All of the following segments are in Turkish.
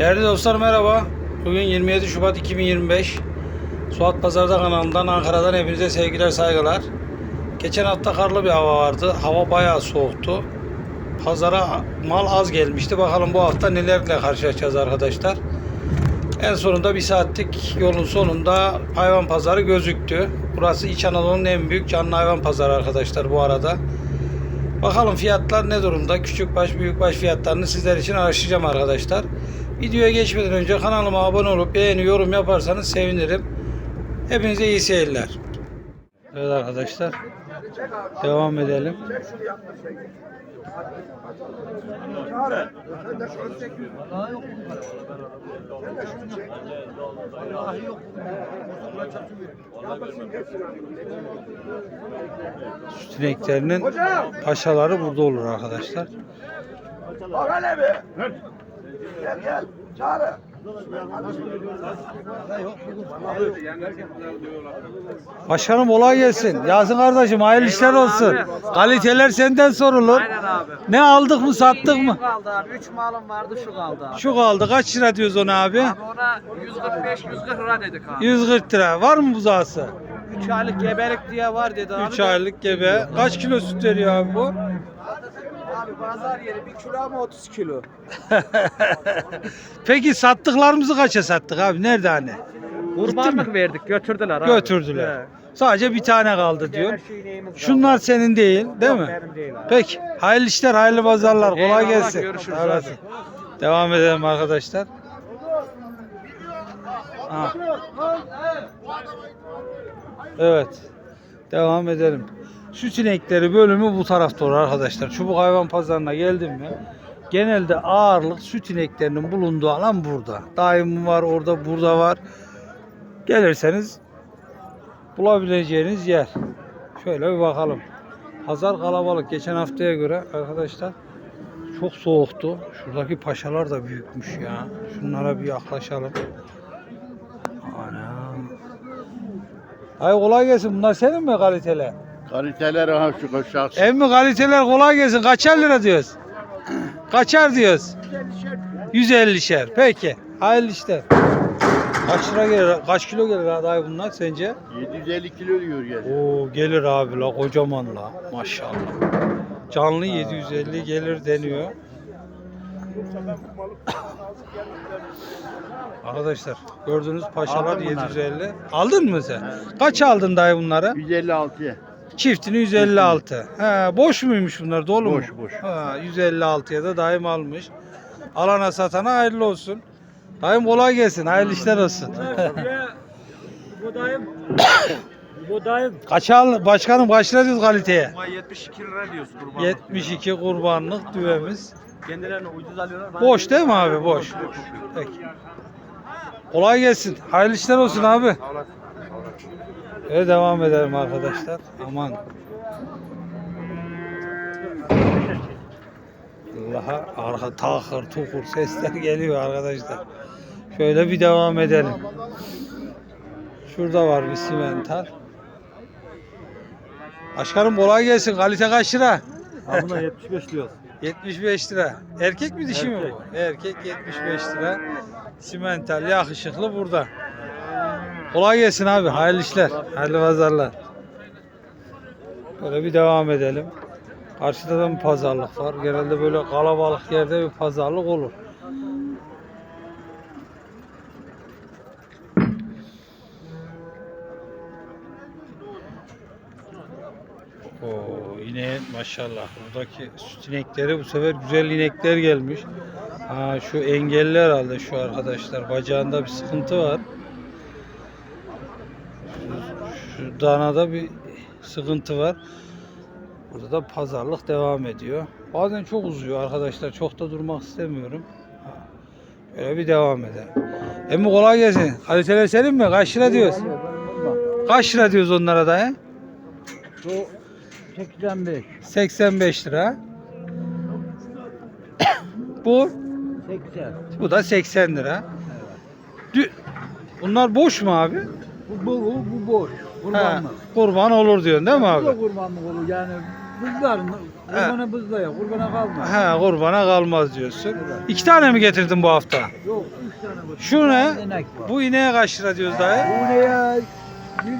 Değerli dostlar merhaba. Bugün 27 Şubat 2025. Suat Pazarda kanalından Ankara'dan hepinize sevgiler saygılar. Geçen hafta karlı bir hava vardı. Hava bayağı soğuktu. Pazara mal az gelmişti. Bakalım bu hafta nelerle karşılaşacağız arkadaşlar. En sonunda bir saatlik yolun sonunda hayvan pazarı gözüktü. Burası İç Anadolu'nun en büyük canlı hayvan pazarı arkadaşlar bu arada. Bakalım fiyatlar ne durumda? Küçükbaş, büyükbaş fiyatlarını sizler için araştıracağım arkadaşlar. Videoya geçmeden önce kanalıma abone olup beğeni, yorum yaparsanız sevinirim. Hepinize iyi seyirler. Evet arkadaşlar. Devam edelim. Süt ineklerinin paşaları burada olur arkadaşlar. Bak hele bir. Gel gel. Çağrı. Başkanım kolay gelsin. Yasin kardeşim hayırlı işler olsun. Kaliteler senden sorulur. Aynen abi. Ne aldık mı sattık mı? Şu kaldı abi. 3 malım vardı şu kaldı abi. Şu kaldı. Kaç lira diyoruz ona abi? Abi ona 145 140 lira dedik abi. 140 lira. Var mı buzağısı? 3 aylık gebelik diye var dedi abi. 3 de. aylık gebe. Kaç kilo süt veriyor abi bu? Abi pazar yeri 1 kilo ama 30 kilo. Peki sattıklarımızı kaça sattık abi? Nerede hani? Kurbanlık verdik götürdüler abi. Götürdüler. He. Sadece bir tane kaldı diyor. Şunlar senin değil, değil Yok, mi? benim değil abi. Peki. Hayırlı işler, hayırlı pazarlar. Kolay Eyvallah, gelsin. görüşürüz Sağ olasın. Devam edelim arkadaşlar. Ha. Evet. Devam edelim. Süt inekleri bölümü bu tarafta olur arkadaşlar. Çubuk hayvan pazarına geldim mi? Genelde ağırlık süt ineklerinin bulunduğu alan burada. Daim var, orada, burada var. Gelirseniz bulabileceğiniz yer. Şöyle bir bakalım. Pazar kalabalık. Geçen haftaya göre arkadaşlar çok soğuktu. Şuradaki paşalar da büyükmüş ya. Şunlara bir yaklaşalım. Ana. Ay kolay gelsin. Bunlar senin mi kaliteler? Kaliteler aha şu koşak. Emmi kaliteler kolay gelsin. Kaçar lira diyoruz? Kaçar diyoruz? 150'şer. Peki. Hayırlı işler. Kaç lira gelir? Kaç kilo gelir aday bunlar sence? 750 kilo diyor gel. Oo gelir abi la kocaman la maşallah. Canlı 750 gelir deniyor. Arkadaşlar gördüğünüz paşalar Aldım bunları. 750. Aldın mı sen? Kaç aldın dayı bunları? 156'ya. Çiftini 156. He, boş muymuş bunlar dolu mu? Boş, boş. Ha, 156'ya da dayım almış. Alana satana hayırlı olsun. Dayım kolay gelsin. Hayırlı işler olsun. Bu dayım. Bu dayım. Kaç al başkanım kaç lira diyoruz kaliteye? 72 lira diyorsun kurban. 72 kurbanlık düvemiz. Kendilerini ucuz alıyorlar. Boş değil mi abi? Boş. Peki. Kolay gelsin. Hayırlı işler olsun abi. Evet devam edelim arkadaşlar. Aman. Allah'a arka takır tukur sesler geliyor arkadaşlar. Şöyle bir devam edelim. Şurada var bir simental. Başkanım kolay gelsin. Kalite kaç lira? Abi buna 75 diyoruz. 75 lira. Erkek mi dişi mi bu? Erkek 75 lira. Simental yakışıklı burada. Kolay gelsin abi. Hayırlı işler. Hayırlı pazarlar. Böyle bir devam edelim. Karşıda da bir pazarlık var. Genelde böyle kalabalık yerde bir pazarlık olur. Oo, yine maşallah buradaki süt inekleri bu sefer güzel inekler gelmiş. Ha şu engelli herhalde şu arkadaşlar bacağında bir sıkıntı var. Şu, şu danada bir sıkıntı var. Burada da pazarlık devam ediyor. Bazen çok uzuyor arkadaşlar. Çok da durmak istemiyorum. Ha, Böyle bir devam edelim. Emmi kolay gelsin. Kaliteler senin mi? Kaç lira diyoruz? Kaç lira diyoruz onlara da he? Bu 85. 85 lira. Bu 80. bu da 80 lira. Dü- Bunlar boş mu abi? Bu, bu, bu, bu Ha, kurban olur diyorsun değil mi Bu da abi? kurbanlık olur yani buzlar. Kurbana buzda ya. Kurbana kalma. He kurbana kalmaz diyorsun. İki tane mi getirdin bu hafta? Yok 3 tane var. Şu ne? İnek var. Bu ineğe kaç lira diyoruz dayı? Bu ne ya?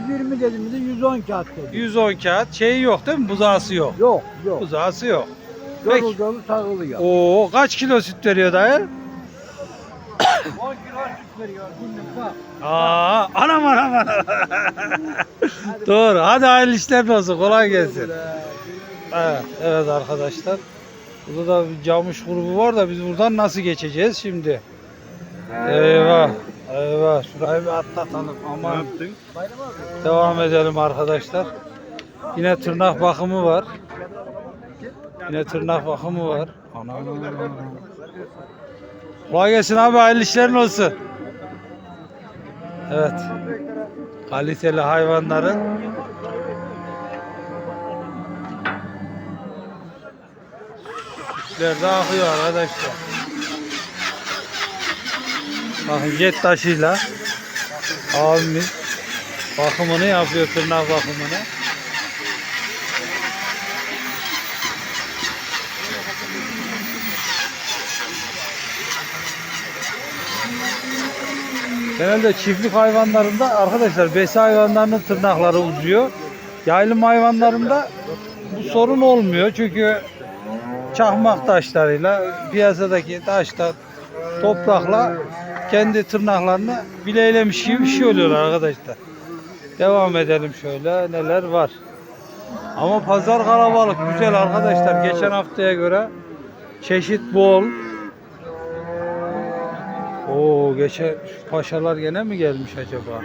120 dediğimizde 110 kağıt dedi. 110 kağıt. Şeyi yok değil mi? Buzağısı yok. Yok yok. Buzağısı yok. Dolu dolu takılıyor. Oo kaç kilo süt veriyor dayı? 10 kilo süt veriyor. Bak. Aa, anam anam anam. Doğru. Hadi hayırlı işler olsun. Kolay gelsin. Evet, evet arkadaşlar. Burada da bir camış grubu var da biz buradan nasıl geçeceğiz şimdi? Eyvah. Eyvah. Şurayı bir atlatalım. Aman. Devam edelim arkadaşlar. Yine tırnak bakımı var. Yine tırnak bakımı var. Ana. Kolay gelsin abi. Hayırlı işlerin olsun. Evet. Kaliteli hayvanların sütler de akıyor arkadaşlar. Bakın jet taşıyla abimiz bakımını yapıyor tırnak bakımını. Genelde çiftlik hayvanlarında arkadaşlar besi hayvanlarının tırnakları uzuyor. Yaylım hayvanlarında bu sorun olmuyor çünkü çakmak taşlarıyla piyasadaki taşlar toprakla kendi tırnaklarını bileylemiş gibi bir şey oluyorlar arkadaşlar. Devam edelim şöyle neler var. Ama pazar kalabalık güzel arkadaşlar. Geçen haftaya göre çeşit bol. Oo geçen şu paşalar gene mi gelmiş acaba?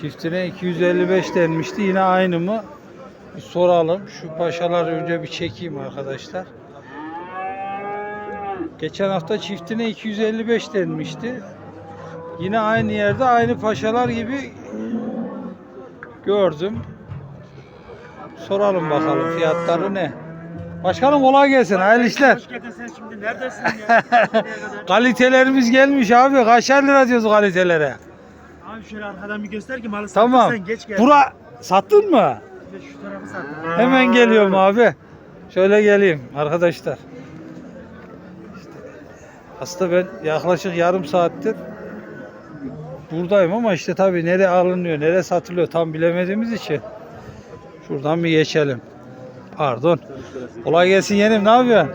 Çiftine 255 denmişti. Yine aynı mı? Bir soralım. Şu paşaları önce bir çekeyim arkadaşlar. Geçen hafta çiftine 255 denmişti. Yine aynı yerde aynı paşalar gibi gördüm. Soralım bakalım fiyatları ne? Başkanım kolay gelsin. Hayırlı işler. Hoş geldin sen şimdi neredesin ya? Kalitelerimiz gelmiş abi. Kaçar lira diyoruz kalitelere. Abi şöyle arkadan bir göster ki malı Tamam. sen geç gel. Bura sattın mı? Şu tarafı sattın. Hemen geliyorum abi. Şöyle geleyim arkadaşlar. İşte aslında ben yaklaşık yarım saattir buradayım ama işte tabii nereye alınıyor, nereye satılıyor tam bilemediğimiz için şuradan bir geçelim. Pardon. Kolay gelsin yeğenim. Ne yapıyorsun?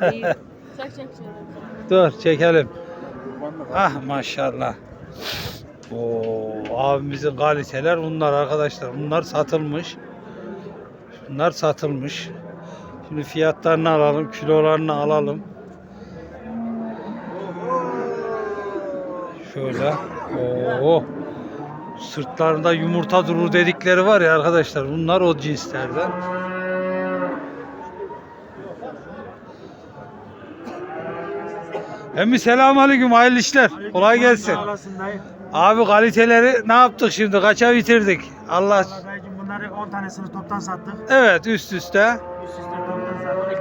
Dur çekelim. Ah maşallah. Oo, abimizin kaliteler bunlar arkadaşlar. Bunlar satılmış. Bunlar satılmış. Şimdi fiyatlarını alalım, kilolarını alalım. Şöyle. Oo. Sırtlarında yumurta durur dedikleri var ya arkadaşlar. Bunlar o cinslerden. Emmi selamun aleyküm hayırlı işler. Kolay gelsin. Abi kaliteleri ne yaptık şimdi? Kaça bitirdik? Allah dayıcım bunları 10 tanesini toptan sattık. evet üst üste Üst üste toptan sattık.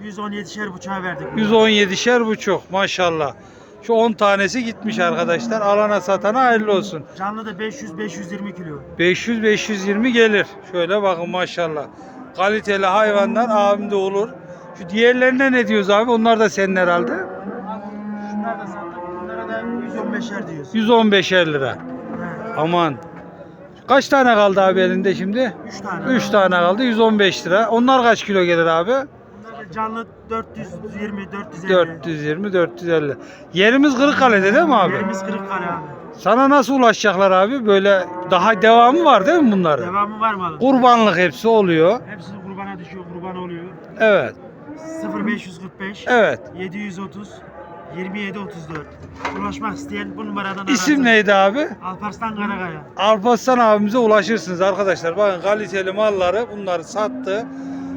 İkisini 117'şer buçuğa verdik. 117'şer buçuk maşallah. Şu 10 tanesi gitmiş arkadaşlar. Alana satana hayırlı olsun. Canlı da 500-520 kilo. 500-520 gelir. Şöyle bakın maşallah. Kaliteli hayvanlar abimde olur. Şu diğerlerine ne diyoruz abi? Onlar da senin herhalde. Şunlar da sattık. Bunlara da 115'er diyoruz. 115'er lira. Aman. Kaç tane kaldı abi elinde şimdi? 3 tane. 3 tane kaldı 115 lira. Onlar kaç kilo gelir abi? Bunlar da canlı 420 450. 420 450. Yerimiz Kırıkkale'de değil mi abi? Yerimiz Kırıkkale abi. Sana nasıl ulaşacaklar abi? Böyle daha devamı var değil mi bunların? Devamı var mı? Kurbanlık hepsi oluyor. Hepsi kurbana düşüyor, kurban oluyor. Evet. 0545 Evet. 730 27 34. Ulaşmak isteyen bu numaradan İsim arasın. neydi abi? Alparslan Karakaya. Alparslan abimize ulaşırsınız arkadaşlar. Bakın kaliteli malları bunları sattı.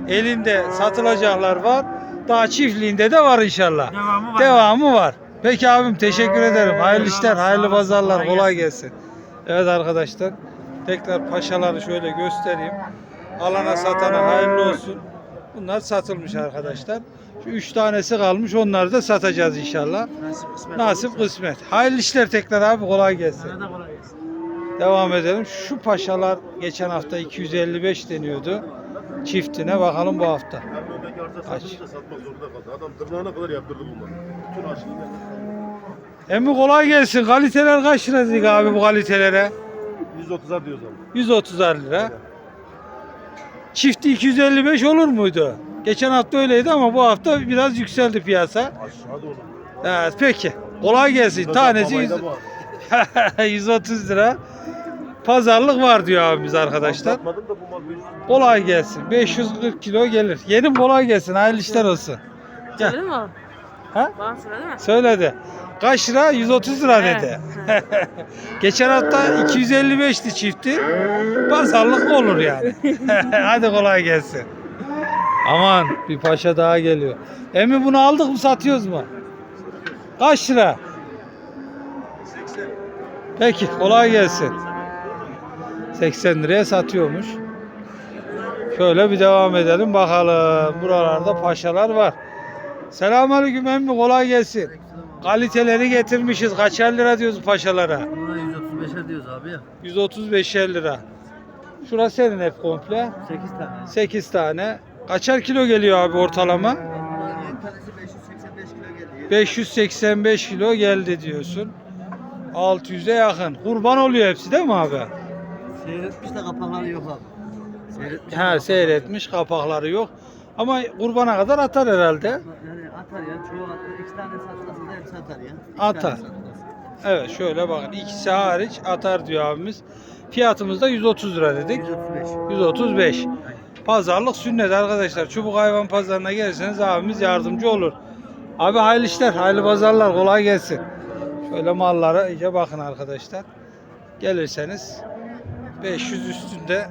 Elinde satılacaklar var. Daha çiftliğinde de var inşallah. Devamı var. Devamı var. Peki abim teşekkür ederim. Hayırlı Eyvallah, işler, sağ hayırlı olasın. pazarlar. Kolay Kolay gelsin. gelsin. Evet arkadaşlar. Tekrar paşaları şöyle göstereyim. Alana satana hayırlı olsun. Bunlar satılmış arkadaşlar. Şu üç tanesi kalmış. Onları da satacağız inşallah. Nasip kısmet. Nasip kısmet. Hayırlı işler tekrar abi. Kolay gelsin. Sana da kolay gelsin. Devam edelim. Şu paşalar geçen hafta 255 deniyordu. Çiftine bakalım bu hafta. Kaç? satınca satmak zorunda kaldı. Adam tırnağına kadar yaptırdı bunları. Bütün Emmi kolay gelsin. Kaliteler kaç lira dedik abi bu kalitelere? 130'a diyoruz abi. 130 lira. Çifti 255 olur muydu? Geçen hafta öyleydi ama bu hafta biraz yükseldi piyasa. Aşağıda olur. Evet peki. Kolay gelsin. Tanesi Babayı 100 da bu abi. 130 lira. Pazarlık var diyor abimiz arkadaşlar. Satmadım da bu mal 500. Kolay gelsin. 540 kilo gelir. Yenim kolay gelsin. Hayırlı işler olsun. Gel. Söyledin mi? Ha? Bana söyledi mi? Söyledi. Kaç lira? 130 lira dedi. Geçen hafta 255'ti çifti. Pazarlık olur yani. Hadi kolay gelsin. Aman bir paşa daha geliyor. Emi bunu aldık mı satıyoruz mu? Kaç lira? Peki kolay gelsin. 80 liraya satıyormuş. Şöyle bir devam edelim bakalım. Buralarda paşalar var. Selamünaleyküm emmi kolay gelsin. Kaliteleri getirmişiz. Kaçar lira diyoruz paşalara? Buna 135'e diyoruz abi ya. 135 lira. Şurası senin hep komple. 8 tane. 8 tane. Kaçar kilo geliyor abi ortalama? En tanesi 585 kilo geliyor. 585 kilo geldi diyorsun. 600'e yakın. Kurban oluyor hepsi değil mi abi? Seyretmiş de kapakları yok abi. Seyretmiş. Ha seyretmiş kapakları yok. Ama kurbana kadar atar herhalde. Yani atar ya çoğu atar. İki tane satmasın da hepsi atar ya. İki Atar. tane satmasın. Evet şöyle bakın ikisi hariç atar diyor abimiz. Fiyatımız da 130 lira dedik. 135. 135. Pazarlık sünnet arkadaşlar. Çubuk hayvan pazarına gelirseniz abimiz yardımcı olur. Abi hayırlı işler, hayırlı pazarlar, kolay gelsin. Şöyle mallara iyice bakın arkadaşlar. Gelirseniz 500 üstünde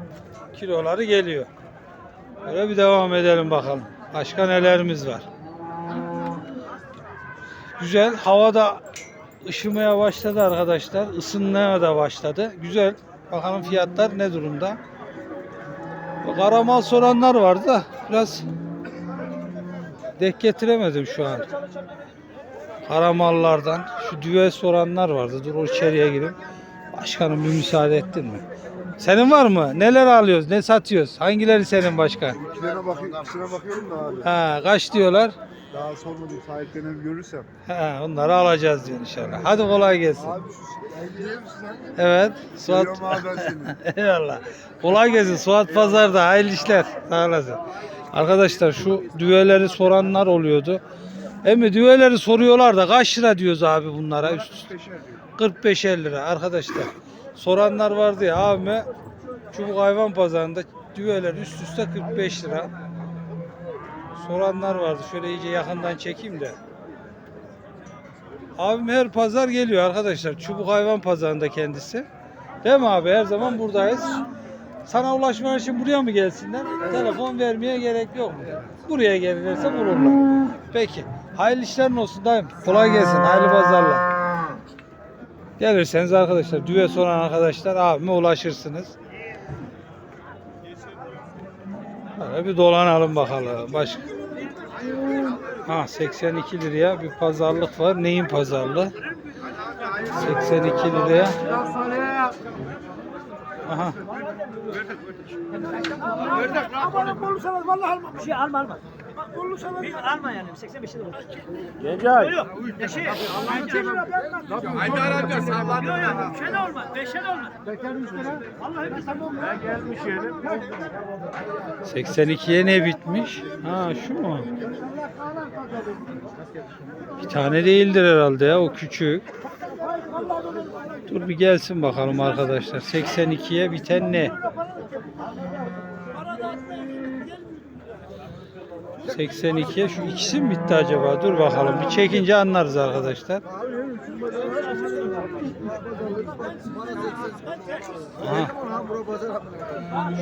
kiloları geliyor. Böyle bir devam edelim bakalım. Başka nelerimiz var? Güzel. Havada ışımaya başladı arkadaşlar. Isınmaya da başladı. Güzel. Bakalım fiyatlar ne durumda? Karamal soranlar vardı da biraz denk getiremedim şu an. Karamallardan şu düve soranlar vardı. Dur o içeriye gireyim. Başkanım bir müsaade ettin mi? Senin var mı? Neler alıyoruz? Ne satıyoruz? Hangileri senin başkan? Şuna bakıyorum, bakıyorum da abi. Ha, kaç diyorlar? Daha sormadım sahiplerini görürsem. Ha, onları alacağız diyor inşallah. Hadi kolay gelsin. Abi şu biliyor musun sen? Evet. Suat. Eyvallah. Kolay gelsin. Suat Pazar'da. Hayırlı işler. Sağ olasın. Arkadaşlar şu düveleri soranlar oluyordu. Emi düveleri soruyorlar da kaç lira diyoruz abi bunlara üst üste? 45 lira arkadaşlar. Soranlar vardı ya abime Çubuk Hayvan Pazarı'nda düveler üst üste 45 lira. Soranlar vardı. Şöyle iyice yakından çekeyim de. Abim her pazar geliyor arkadaşlar. Çubuk Hayvan Pazarı'nda kendisi. Değil mi abi? Her zaman buradayız. Sana ulaşmak için buraya mı gelsinler? Telefon vermeye gerek yok mu? Buraya gelirlerse bulurlar. Peki. Hayırlı işlerin olsun dayım. Kolay gelsin. Hayırlı pazarlar. Gelirseniz arkadaşlar düve soran arkadaşlar abime ulaşırsınız. Böyle bir dolanalım bakalım. Başka. Ha 82 liraya bir pazarlık var. Neyin pazarlığı? 82 liraya. Aha. Bir şey alma alma. Bir alma yani 85 lira. Gencay. Yok. Ne şey? Haydar amca sallanıyor ya. Şey de olmaz. Beşe de olmaz. Vallahi bir sana olmaz. 82'ye ne bitmiş? Ha şu mu? Bir tane değildir herhalde ya o küçük. Dur bir gelsin bakalım arkadaşlar. 82'ye biten ne? 82'ye şu ikisi mi bitti acaba? Dur bakalım. Bir çekince anlarız arkadaşlar. Aha.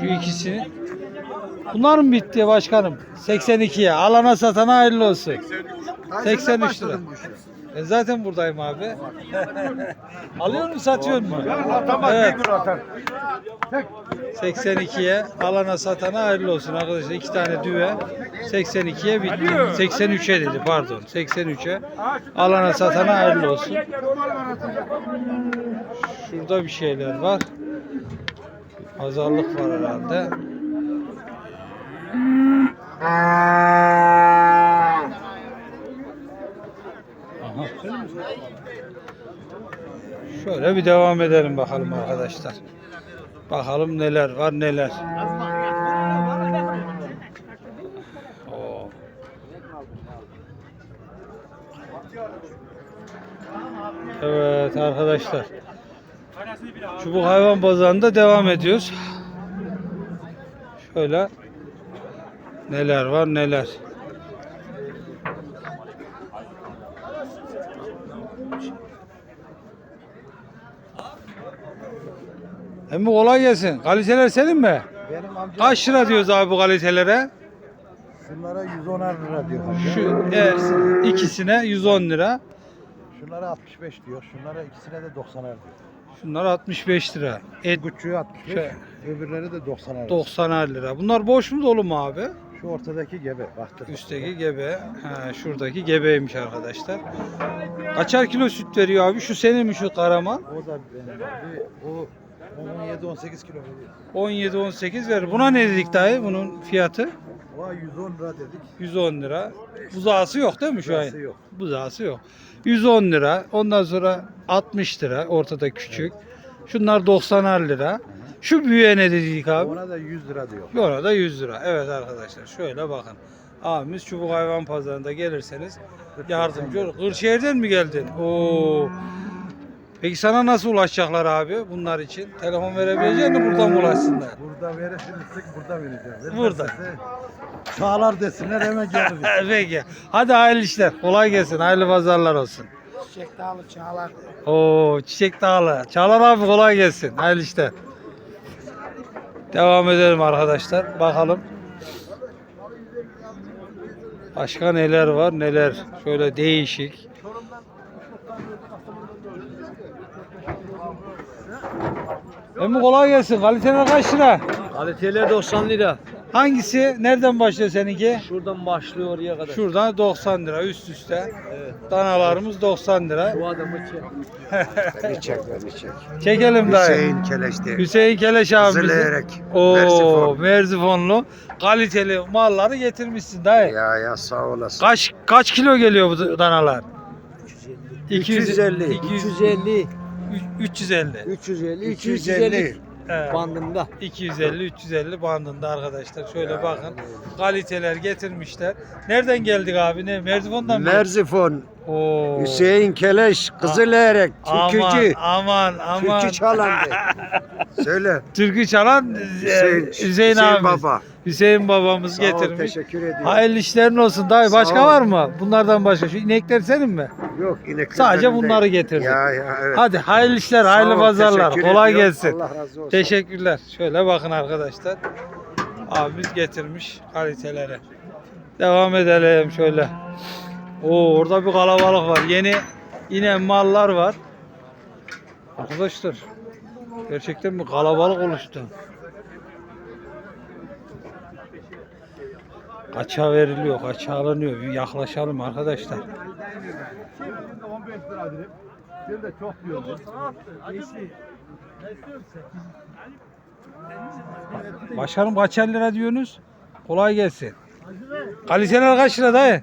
Şu ikisini. Bunlar mı bitti başkanım? 82'ye. Alana satana hayırlı olsun. 83 lira. Ben zaten buradayım abi. Alıyor mu satıyor mu? Evet. 82'ye alana satana hayırlı olsun arkadaşlar. İki tane düve 82'ye bitti. 83'e dedi pardon. 83'e alana satana hayırlı olsun. Şurada bir şeyler var. Pazarlık var herhalde. Şöyle bir devam edelim bakalım arkadaşlar. Bakalım neler var neler. Evet arkadaşlar. Çubuk hayvan pazarında devam ediyoruz. Şöyle neler var neler. Emmi kolay gelsin. Kaliteler senin mi? Benim amcam Kaç lira diyoruz abi bu kalitelere? şunlara 110 lira diyor. Şu evet, ikisine 110 lira. Şunlara 65 diyor. Şunlara ikisine de 90 diyor. Şunlar 65 lira. Et Küçüğü 65, Şey- öbürleri de 90 lira. 90 lira. Bunlar boş mu dolu mu abi? Şu ortadaki gebe. Baktım. Üstteki gebe. Ha, şuradaki gebeymiş arkadaşlar. Kaçar kilo süt veriyor abi? Şu senin mi şu karaman? O da benim abi. O 17-18 kilo veriyor. 17-18 verir. Buna ne dedik dayı? Bunun fiyatı? O 110 lira dedik. 110 lira. Buzağısı yok değil mi şu an? Burası yok. Buzağısı yok. 110 lira. Ondan sonra 60 lira. Ortada küçük. Şunlar 90 lira. Şu büyüğe ne dedik abi? Ona da 100 lira diyor. Ona da 100 lira. Evet arkadaşlar şöyle bakın. Abimiz Çubuk Hayvan Pazarı'nda gelirseniz yardımcı olur. Kırşehir'den mi geldin? Oo. Peki sana nasıl ulaşacaklar abi bunlar için? Telefon verebilecek misin buradan mı ulaşsınlar? Burada verirsiniz, burada vereceğim. Burada. Çağlar desinler hemen geliriz. Peki. Hadi hayırlı işler. Kolay gelsin. Hayırlı pazarlar olsun. Çiçek dağlı çağlar. Oo Çiçek Dağlı. Çağlar abi kolay gelsin. Hayırlı işler. Devam edelim arkadaşlar. Bakalım. Başka neler var neler. Şöyle değişik. Emmi kolay gelsin. Kaliteler kaç lira? Kaliteler 90 lira. Hangisi? Nereden başlıyor seninki? Şuradan başlıyor oraya kadar. Şuradan 90 lira üst üste. Danalarımız 90 lira. Bu adamı çek. Beni çek beni çek. Çekelim dayı. Hüseyin Keleş'te. Hüseyin Keleş abimizin. Zılayarak. Oo. Merzifonlu. Kaliteli malları getirmişsin dayı. Ya ya sağ olasın. Kaç kaç kilo geliyor bu danalar? 350. 250, 350. 350, 350. 250 Evet. bandında. 250 350 bandında arkadaşlar. Şöyle bakın. Kaliteler getirmişler. Nereden geldik abi? Ne? Merzifon'dan mı? Merzifon, Oo. Hüseyin Keleş, Kızılerek, türkücü. Aman aman aman. Türkü çalan de. Söyle. Türkü çalan Hüseyin, Hüseyin, Hüseyin, abimiz. Baba. Hüseyin babamız Sağ ol, getirmiş. teşekkür ediyorum. Hayırlı işlerin olsun dayı. Başka ol. var mı? Bunlardan başka. Şu inekler senin mi? Yok ineklerden Sadece de- bunları getirdik. Ya ya evet. Hadi hayırlı işler, Sağ hayırlı ol, pazarlar. Kolay ediyorum. gelsin. Allah razı olsun. Teşekkürler. Şöyle bakın arkadaşlar. Abimiz getirmiş kaliteleri. Devam edelim şöyle. Oo orada bir kalabalık var. Yeni yine mallar var. Arkadaşlar gerçekten bir kalabalık oluştu. Kaça veriliyor, kaça alınıyor. Bir yaklaşalım arkadaşlar. Başkanım kaçar lira diyorsunuz? Kolay gelsin. Kaliteler kaç lira dayı?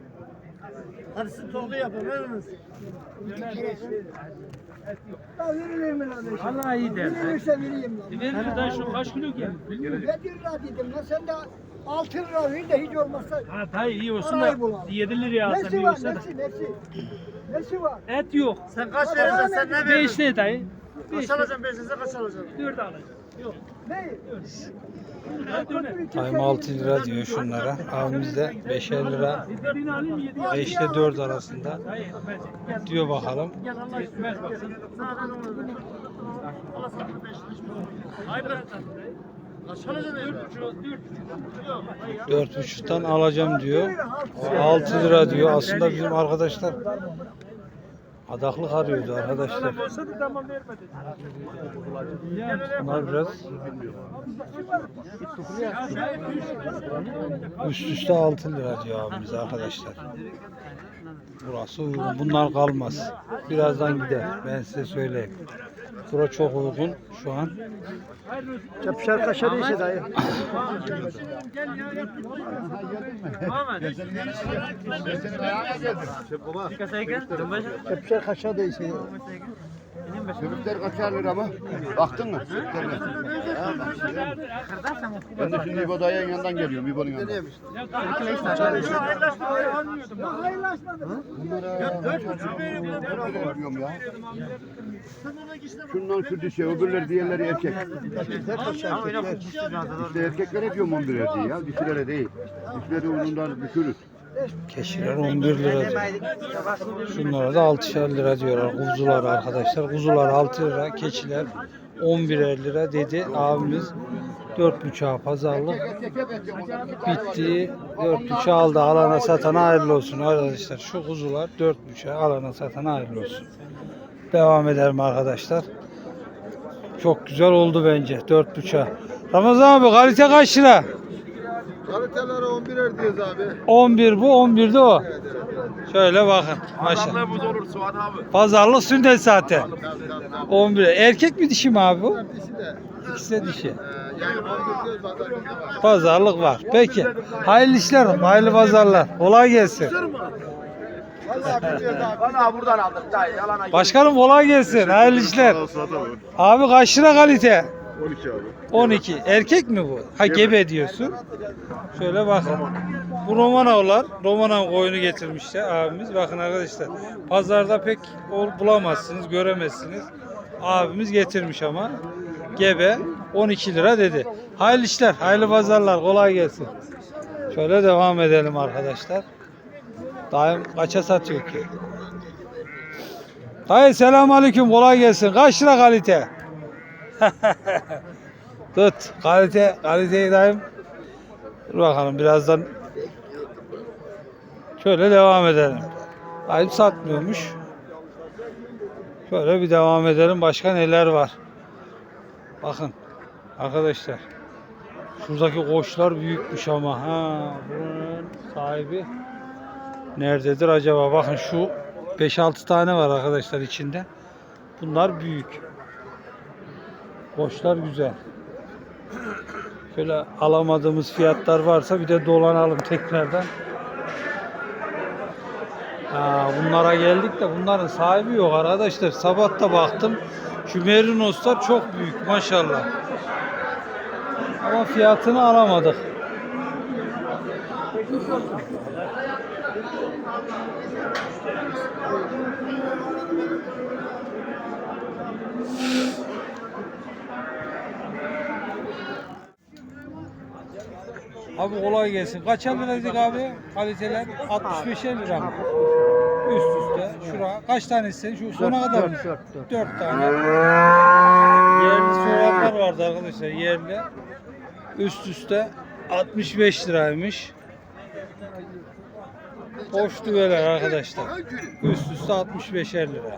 Ya verilir mi lan? Vallahi iyi der. Verirse vereyim lan. Verir daha şu kaç kilo geldi? Ne lira dedim lan sen de 6 lira ver de hiç olmazsa Ha dayı iyi olsun da bulalım. 7 liraya alsam nesi iyi var olsa da. nesi nesi nesi var? Et yok. Sen kaç verirsen sen ne 5 ne dayı? Kaç alacaksın ben size kaç alacağım? 4 alacağım. Yok. Ne? Time 6 lira diyor şunlara. Abimiz de 5'er lira. Birini alayım 7 5 ile 4 arasında diyor bakalım. gel Allah etmez baksın. Allah sana 5 Hayır bırak dayı. Dört buçuktan alacağım diyor. 6 lira diyor. Aslında bizim arkadaşlar adaklık arıyordu arkadaşlar. Bunlar biraz üst üste 6 lira diyor abimiz arkadaşlar. Burası uygun. Bunlar kalmaz. Birazdan gider. Ben size söyleyeyim. Bura çok uygun şu an. Çapışar kaşar işi dayı. Çapışar kaşar da işi. Sürükler kaçar lira mı? Baktın mı? Sürüklerine. Ben de şimdi İbo dayının yanından geliyorum. İbo'nun yanından. Bunlara diyorum ya. Şundan şu dişe, öbürleri diğerleri erkek. İşte erkeklere diyorum 11 diye ya, dişilere değil. Dişileri uzundan düşürür. Keşiler 11 lira diyor. Şunlara da 6'şer lira diyorlar. Kuzular arkadaşlar. Kuzular 6 lira. Keçiler 11'er lira dedi abimiz. 4.5'a pazarlık bitti. 4.5'a aldı. Alana satana hayırlı olsun arkadaşlar. Şu kuzular 4.5'a alana satana hayırlı olsun. Devam edelim arkadaşlar. Çok güzel oldu bence 4.5'a. Ramazan abi kalite kaç lira? Kalitelere 11'er diyoruz abi. 11 bu 11 de o. Şöyle bakın. Maşallah. bu olur Suat abi. Pazarlık sünnet zaten. 11. Erkek mi dişi mi abi bu? De. İkisi de dişi. Yani 11 diyoruz pazar günü var. Pazarlık var. Peki. Hayırlı işler, hayırlı pazarlar. Kolay gelsin. Vallahi biliyoruz abi. Bana buradan aldık dayı. Yalana Başkanım kolay gelsin. Hayırlı işler. Abi kaç lira kalite? 12 abi. 12. Erkek mi bu? Ha gebe diyorsun. Şöyle bakın. Bu Romanovlar, Romanov koyunu getirmişler abimiz. Bakın arkadaşlar. Pazarda pek ol- bulamazsınız, göremezsiniz. Abimiz getirmiş ama. Gebe 12 lira dedi. Hayırlı işler, hayırlı pazarlar. Kolay gelsin. Şöyle devam edelim arkadaşlar. Dayım kaça satıyor ki? Dayı selamun aleyküm kolay gelsin. Kaç lira kalite? Tut. Kalite, kaliteyi dayım. Dur bakalım birazdan. Şöyle devam edelim. Dayım satmıyormuş. Şöyle bir devam edelim. Başka neler var? Bakın arkadaşlar. Şuradaki koçlar büyükmüş ama. Ha, buranın sahibi nerededir acaba? Bakın şu 5-6 tane var arkadaşlar içinde. Bunlar büyük. Koçlar güzel. Şöyle alamadığımız fiyatlar varsa bir de dolanalım tekrardan. Ha, bunlara geldik de bunların sahibi yok arkadaşlar. Sabah da baktım. Şu merinoslar çok büyük maşallah. Ama fiyatını alamadık. Abi kolay gelsin. Kaç lira dedik abi? Kaliteler 65'er lira mı? Üst üste. Şura. Kaç tane istedin? Şu sona kadar mı? 4 tane. Yerli soğanlar vardı arkadaşlar. Yerli. Üst üste 65 liraymış. Boş düveler arkadaşlar. Üst üste 65'er lira.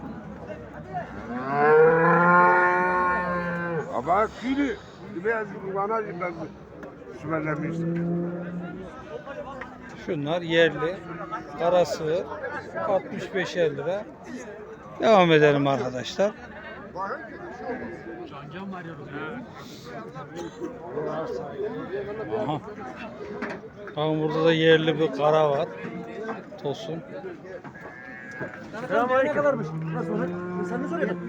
Ama kili. Biraz bana ben sümerlemiştim. Şunlar yerli. Karası 65'er lira. Devam edelim arkadaşlar. Aha. Bakın burada da yerli bir kara var. Tosun. Ne kadarmış? Nasıl olacak? Sen ne soruyorsun?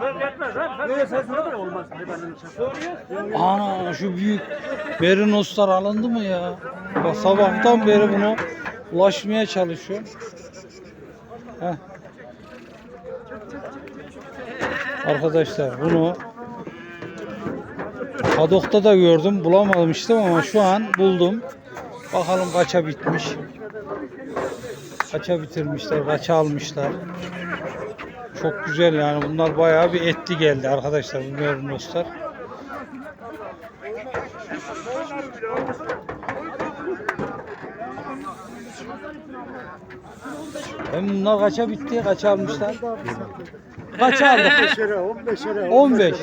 Ben yetmez lan. Sen söyle de olmaz. Soruyor. Ana şu büyük merinoslar alındı mı ya? Bak sabahtan beri bunu ulaşmaya çalışıyorum. Heh. Arkadaşlar bunu Padok'ta da gördüm. Bulamamıştım ama şu an buldum. Bakalım kaça bitmiş. Kaça bitirmişler, kaça almışlar. Çok güzel yani. Bunlar bayağı bir etli geldi arkadaşlar bu merinoslar. Hem bunlar kaça bitti? Kaça almışlar? Kaç aldık? 15.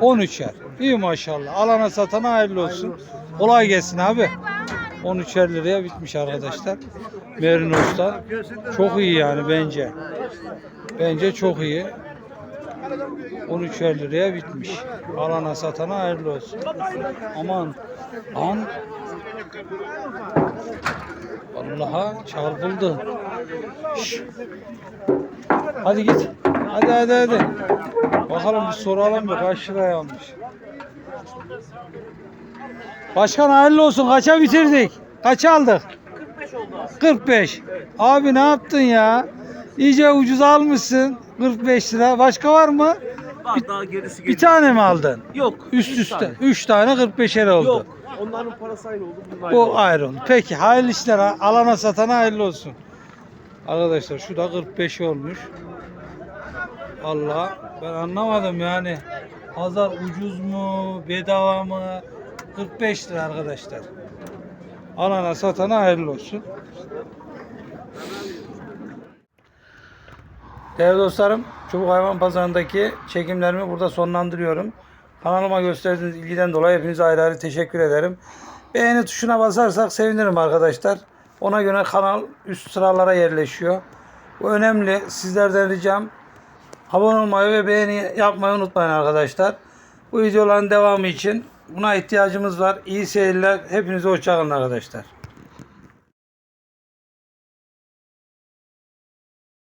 13'er. İyi maşallah. Alana satana hayırlı olsun. Kolay gelsin abi. 13'er liraya bitmiş arkadaşlar. Merinos'ta. Çok iyi yani bence. Bence çok iyi. 13'er liraya bitmiş. Alana satana hayırlı olsun. Aman. Lan. Allah'a çarpıldı. Şş. Hadi git. Hadi hadi hadi. Bakalım bir soralım bir kaç liraya almış. Başkan hayırlı olsun. Kaça bitirdik? Kaç aldık? 45 oldu abi. 45. Abi ne yaptın ya? İyice ucuz almışsın. 45 lira. Başka var mı? Var daha gerisi Bir tane mi aldın? Yok. Üst üste. 3 tane 45'er oldu. Yok. Onların parası aynı oldu. Bunun aynı Bu ayrı oldu. Peki hayırlı işler. Alana satana hayırlı olsun. Arkadaşlar şu da 45 olmuş. Allah ben anlamadım yani. Pazar ucuz mu, bedava mı? 45 lira arkadaşlar. Alana satana hayırlı olsun. Değerli dostlarım, Çubuk Hayvan Pazarı'ndaki çekimlerimi burada sonlandırıyorum. Kanalıma gösterdiğiniz ilgiden dolayı hepinize ayrı ayrı teşekkür ederim. Beğeni tuşuna basarsak sevinirim arkadaşlar. Ona göre kanal üst sıralara yerleşiyor. Bu önemli. Sizlerden ricam abone olmayı ve beğeni yapmayı unutmayın arkadaşlar. Bu videoların devamı için buna ihtiyacımız var. İyi seyirler. Hepinize hoşçakalın arkadaşlar.